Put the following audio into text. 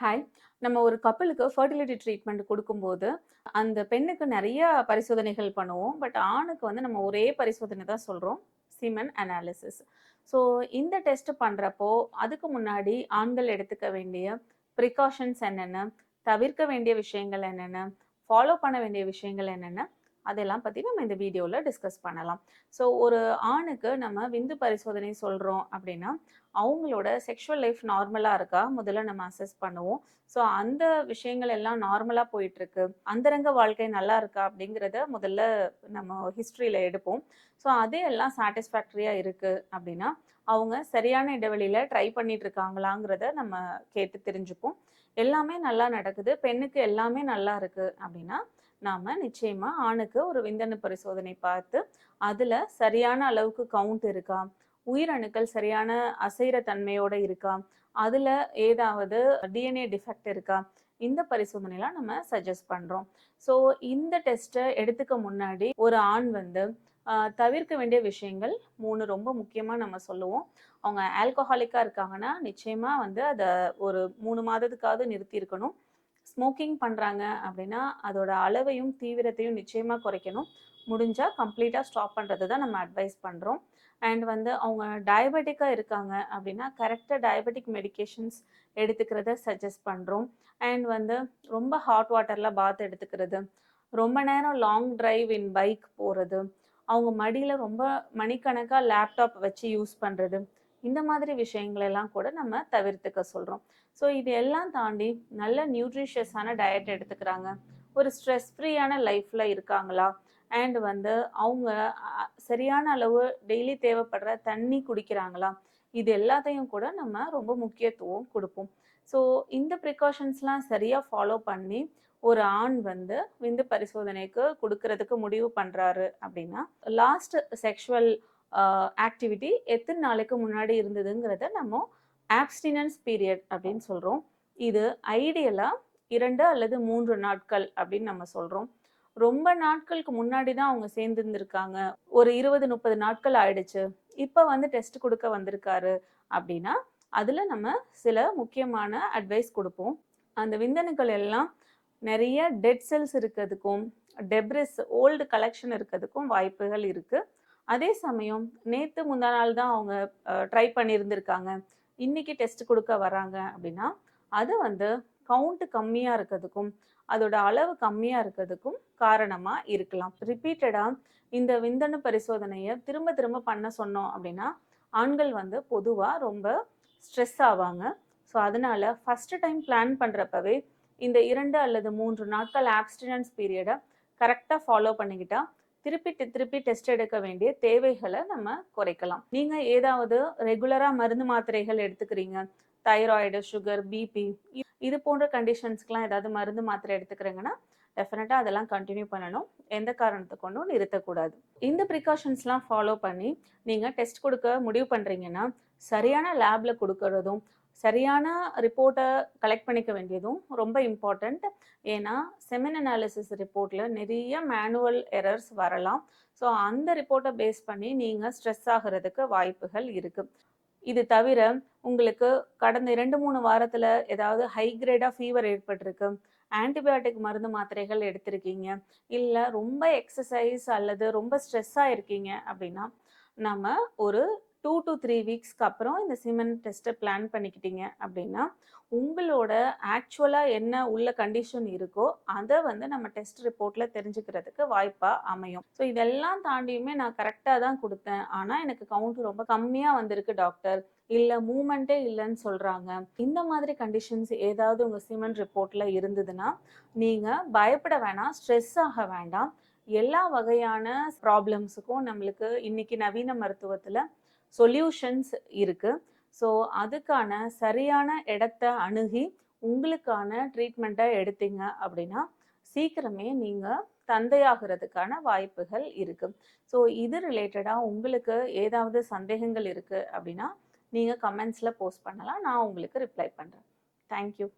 Hi நம்ம ஒரு கப்பலுக்கு ஃபர்டிலிட்டி ட்ரீட்மெண்ட் கொடுக்கும்போது அந்த பெண்ணுக்கு நிறைய பரிசோதனைகள் பண்ணுவோம். பட் ஆணுக்கு வந்து நம்ம ஒரே பரிசோதனை தான் சொல்கிறோம் சிமன் அனாலிசிஸ் ஸோ இந்த டெஸ்ட் பண்ணுறப்போ அதுக்கு முன்னாடி ஆண்கள் எடுத்துக்க வேண்டிய ப்ரிகாஷன்ஸ் என்னென்ன? தவிர்க்க வேண்டிய விஷயங்கள் என்னென்ன? ஃபாலோ பண்ண வேண்டிய விஷயங்கள் என்னென்ன? அதெல்லாம் பற்றி நம்ம இந்த வீடியோவில் டிஸ்கஸ் பண்ணலாம். ஸோ ஒரு ஆணுக்கு நம்ம விந்து பரிசோதனை சொல்கிறோம் அப்படின்னா அவங்களோட செக்ஷுவல் லைஃப் நார்மலாக இருக்கா? முதல்ல நம்ம அசஸ் பண்ணுவோம். ஸோ அந்த விஷயங்கள் எல்லாம் நார்மலாக போயிட்டுருக்கு. அந்தரங்க வாழ்க்கை நல்லா இருக்கா? அப்படிங்கிறத முதல்ல நம்ம ஹிஸ்ட்ரியில் எடுப்போம். ஸோ அதே எல்லாம் சாட்டிஸ்ஃபேக்டரியாக இருக்குது அப்படின்னா அவங்க சரியான இடைவெளியில் ட்ரை பண்ணிட்டு இருக்காங்களாங்கிறத நம்ம கேட்டு தெரிஞ்சுப்போம். எல்லாமே நல்லா நடக்குது. பெண்ணுக்கு எல்லாமே நல்லா இருக்குது அப்படின்னா நாம் நிச்சயமாக ஆணுக்கு ஒரு விந்தணு பரிசோதனை பார்த்து அதில் சரியான அளவுக்கு கவுண்ட் இருக்கா? உயிரணுக்கள் சரியான அசைற தன்மையோட இருக்கா? அதில் ஏதாவது டிஎன்ஏ டிஃபெக்ட் இருக்கா? இந்த பரிசோதனைலாம் நம்ம சஜஸ்ட் பண்ணுறோம் ஸோ இந்த டெஸ்ட்டை எடுத்துக்க முன்னாடி ஒரு ஆண் வந்து தவிர்க்க வேண்டிய விஷயங்கள் மூணு ரொம்ப முக்கியமாக நம்ம சொல்லுவோம். அவங்க ஆல்கஹாலிக்காக இருக்காங்கன்னா நிச்சயமாக வந்து அதை ஒரு மூணு மாதத்துக்காவது நிறுத்தி இருக்கணும். ஸ்மோக்கிங் பண்ணுறாங்க அப்படின்னா அதோட அளவையும் தீவிரத்தையும் நிச்சயமாக குறைக்கணும். முடிஞ்சால் கம்ப்ளீட்டாக ஸ்டாப் பண்ணுறது தான் நம்ம அட்வைஸ் பண்ணுறோம் அண்ட் வந்து அவங்க டயபெட்டிக்காக இருக்காங்க அப்படின்னா கரெக்டாக டயபெட்டிக் மெடிகேஷன்ஸ் எடுத்துக்கிறத சஜஸ்ட் பண்ணுறோம் அண்ட் வந்து ரொம்ப ஹாட் வாட்டரில் பாத் எடுத்துக்கிறது ரொம்ப நேரம் லாங் டிரைவ் இன் பைக் போகிறது அவங்க மடியில் ரொம்ப மணிக்கணக்காக லேப்டாப் வச்சு யூஸ் பண்ணுறது இந்த மாதிரி விஷயங்களெல்லாம் கூட நம்ம தவிர்த்துக்க சொல்கிறோம் ஸோ இது எல்லாம் தாண்டி நல்ல நியூட்ரிஷியஸான டயட் எடுத்துக்கிறாங்க. ஒரு ஸ்ட்ரெஸ் ஃப்ரீயான லைஃப்பில் இருக்காங்களா? அண்ட் வந்து அவங்க சரியான அளவு டெய்லி தேவைப்படுற தண்ணி குடிக்கிறாங்களா? இது எல்லாத்தையும் கூட நம்ம ரொம்ப முக்கியத்துவம் கொடுப்போம். ஸோ இந்த ப்ரிகாஷன்ஸ்லாம் சரியாக ஃபாலோ பண்ணி ஒரு ஆண் வந்து விந்து பரிசோதனைக்கு கொடுக்கறதுக்கு முடிவு பண்ணுறாரு அப்படின்னா லாஸ்ட் செக்ஷுவல் ஆக்டிவிட்டி எத்தனை நாளைக்கு முன்னாடி இருந்ததுங்கிறத நம்ம ஆப்ஸ்டினன்ஸ் பீரியட் அப்படின்னு சொல்கிறோம் இது ஐடியலாக இரண்டு அல்லது மூன்று நாட்கள் அப்படின்னு நம்ம சொல்கிறோம் ரொம்ப நாட்களுக்கு முன்னாடி தான் அவங்க சேர்ந்துருந்துருக்காங்க. ஒரு இருபது முப்பது நாட்கள் ஆயிடுச்சு. இப்போ வந்து டெஸ்ட் கொடுக்க வந்திருக்காரு அப்படின்னா அதில் நம்ம சில முக்கியமான அட்வைஸ் கொடுப்போம். அந்த விந்தணுக்கள் எல்லாம் நிறைய டெட் செல்ஸ் இருக்கிறதுக்கும் டெப்ரிஸ் ஓல்டு கலெக்ஷன் இருக்கிறதுக்கும் வாய்ப்புகள் இருக்குது அதே சமயம் நேற்று முந்தா நாள் தான் அவங்க ட்ரை பண்ணியிருந்திருக்காங்க இன்னைக்கு டெஸ்ட் கொடுக்க வராங்க அப்படின்னா அது வந்து கவுண்ட் கம்மியாக இருக்கிறதுக்கும் அதோட அளவு கம்மியாக இருக்கிறதுக்கும் காரணமாக இருக்கலாம். ரிப்பீட்டடாக இந்த விந்தணு பரிசோதனையை திரும்ப திரும்ப பண்ண சொன்னோம் அப்படின்னா ஆண்கள் வந்து பொதுவாக ரொம்ப ஸ்ட்ரெஸ் ஆவாங்க. ஸோ அதனால ஃபஸ்ட்டு டைம் பிளான் பண்ணுறப்பவே இந்த இரண்டு அல்லது மூன்று நாட்கள் ஆப்ஸ்டினன்ஸ் பீரியடை கரெக்டாக ஃபாலோ பண்ணிக்கிட்டால் திருப்பி திருப்பி டெஸ்ட் எடுக்க வேண்டிய தேவைகளை நம்ம குறைக்கலாம். நீங்கள் ஏதாவது ரெகுலராக மருந்து மாத்திரைகள் எடுத்துக்கிறீங்க. தைராய்டு சுகர் பிபி இது போன்ற கண்டிஷன்ஸ்க்கெலாம் ஏதாவது மருந்து மாத்திரை எடுத்துக்கிறீங்கன்னா டெஃபினட்டாக அதெல்லாம் கண்டினியூ பண்ணணும். எந்த காரணத்தை கொண்டும் நிறுத்தக்கூடாது. இந்த ப்ரிகாஷன்ஸ்லாம் ஃபாலோ பண்ணி நீங்கள் டெஸ்ட் கொடுக்க முடிவு பண்ணுறீங்கன்னா சரியான லேபில் கொடுக்கறதும் சரியான ரிப்போர்ட்டை கலெக்ட் பண்ணிக்க வேண்டியதும் ரொம்ப இம்பார்ட்டண்ட் ஏன்னா செமின் அனாலிசிஸ் ரிப்போர்ட்டில் நிறைய மேனுவல் எரர்ஸ் வரலாம். ஸோ அந்த ரிப்போர்ட்டை பேஸ் பண்ணி நீங்கள் ஸ்ட்ரெஸ் ஆகிறதுக்கு வாய்ப்புகள் இருக்குது இது தவிர உங்களுக்கு கடந்த இரண்டு மூணு வாரத்தில் ஏதாவது ஹை கிரேடாக ஃபீவர் ஏற்பட்டிருக்கு ஆன்டிபயோட்டிக் மருந்து மாத்திரைகள் எடுத்திருக்கீங்க இல்லை ரொம்ப எக்ஸசைஸ் அல்லது ரொம்ப ஸ்ட்ரெஸ்ஸாக இருக்கீங்க அப்படின்னா நம்ம ஒரு டூ டு த்ரீ வீக்ஸ்க்கு அப்புறம் இந்த சிமெண்ட் டெஸ்ட்டை பிளான் பண்ணிக்கிட்டீங்க அப்படின்னா உங்களோட ஆக்சுவலாக என்ன உள்ள கண்டிஷன் இருக்கோ அதை வந்து நம்ம டெஸ்ட் ரிப்போர்ட்டில் தெரிஞ்சுக்கிறதுக்கு வாய்ப்பாக அமையும். ஸோ இதெல்லாம் தாண்டியுமே நான் கரெக்டாக தான் கொடுத்தேன். ஆனால் எனக்கு கவுண்ட் ரொம்ப கம்மியாக வந்திருக்கு டாக்டர் இல்லை மூமெண்ட்டே இல்லைன்னு சொல்கிறாங்க இந்த மாதிரி கண்டிஷன்ஸ் ஏதாவது உங்கள் சிமெண்ட் ரிப்போர்ட்டில் இருந்ததுன்னா நீங்கள் பயப்பட வேணாம் ஸ்ட்ரெஸ் ஆக வேண்டாம். எல்லா வகையான ப்ராப்ளம்ஸுக்கும் நம்மளுக்கு இன்னைக்கு நவீன மருத்துவத்தில் சொல்யூஷன்ஸ் இருக்குது ஸோ அதுக்கான சரியான இடத்த அணுகி உங்களுக்கான ட்ரீட்மெண்ட்டை எடுத்தீங்க அப்படின்னா சீக்கிரமே நீங்கள் தந்தையாகிறதுக்கான வாய்ப்புகள் இருக்குது ஸோ இது ரிலேட்டடாக உங்களுக்கு ஏதாவது சந்தேகங்கள் இருக்குது அப்படின்னா நீங்கள் கமெண்ட்ஸில் போஸ்ட் பண்ணலாம். நான் உங்களுக்கு ரிப்ளை பண்ணுறேன் தேங்க்யூ